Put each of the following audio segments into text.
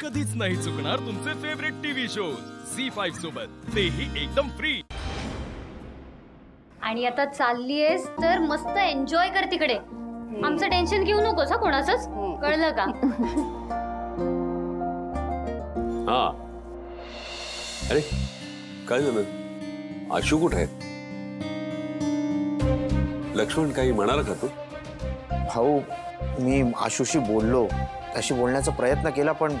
कधीच नाही चुकणार तुमचे favourite TV shows Zee five सोबत. तेही एकदम फ्री आणि आता चाललीयस तर मस्त एन्जॉय कर तिकडे. आमचं टेन्शन घेऊ नकोस हा कोणाचंच? कळलं का? हा. अरे काय झालं? आशू कुठे आहे लक्ष्मण काही म्हणाला का तू? भाऊ मी आशुशी बोललो. त्याशी बोलण्याचा प्रयत्न केला पण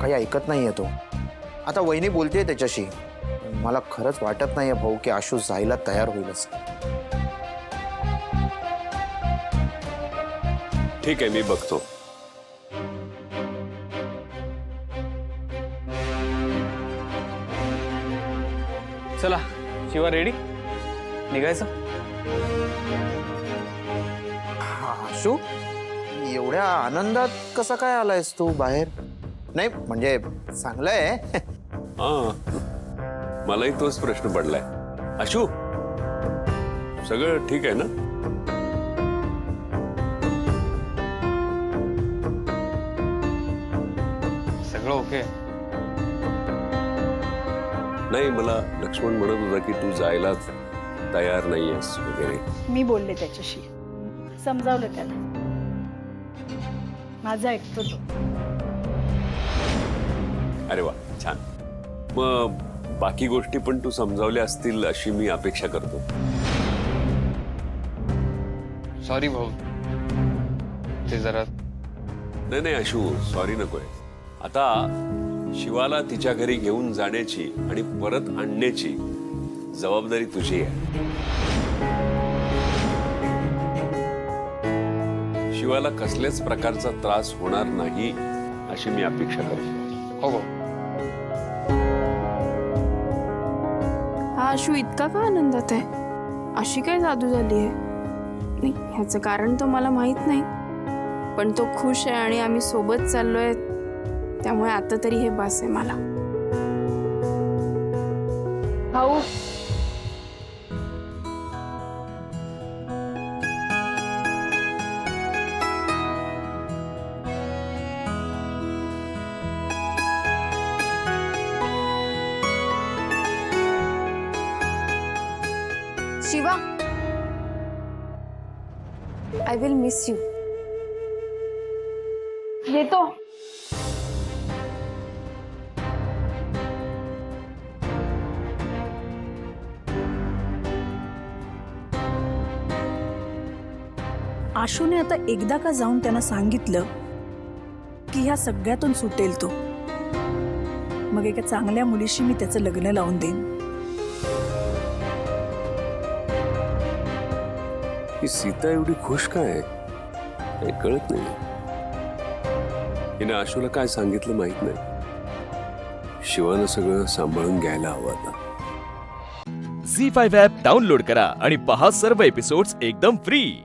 काही ऐकत नाहीये तो. आता वहिनी बोलते त्याच्याशी. मला खरंच वाटत नाहीये भाऊ की आशू जायला तयार होईलच. ठीक आहे मी बघतो. चला शिवा रेडी? निघायचं? आशू एवढ्या आनंदात कसा काय आलायस तू बाहेर? नाही म्हणजे चांगलं आहे. हा. मलाही तोच प्रश्न पडलाय. आशू सगळं ठीक आहे ना? सगळं ओके नाही मला लक्ष्मण म्हणत होता की तू जायलाच तयार नाहीयेस वगैरे. मी बोलले त्याच्याशी. समजावलं त्याला. माझं ऐकतो तो. अरे वा छान. मग बाकी गोष्टी पण तू समजावल्या असतील अशी मी अपेक्षा करतो. सॉरी भाऊ. ते जरा नाही नाही अशू सॉरी नकोय. आता शिवाला तिच्या घरी घेऊन जाण्याची आणि परत आणण्याची जबाबदारी तुझी आहे. शिवाला कसल्याच प्रकारचा त्रास होणार नाही अशी मी अपेक्षा करतो. हो भाऊ. आशू इतका का आनंदात आहे? अशी काय जादू झाली आहे? नाही ह्याचं कारण तर मला माहीत नाही. पण तो खुश आहे आणि आम्ही सोबत चाललोय त्यामुळे आता तरी हे बास आहे मला. भाऊ Shiva. I will miss you येतो आशूने आता एकदा का जाऊन त्यांना सांगितलं की ह्या सगळ्यातून सुटेल तो. मग एका चांगल्या मुलीशी मी त्याचं लग्न लावून देईन. ही सीता एवढी खुश काय? काही कळत नाही. हिने आशूला काय सांगितलं माहीत नाही. शिवानं सगळं सांभाळून घ्यायला हवं आता. झी फाईव्ह ॲप डाउनलोड करा आणि पहा सर्व एपिसोड्स एकदम फ्री.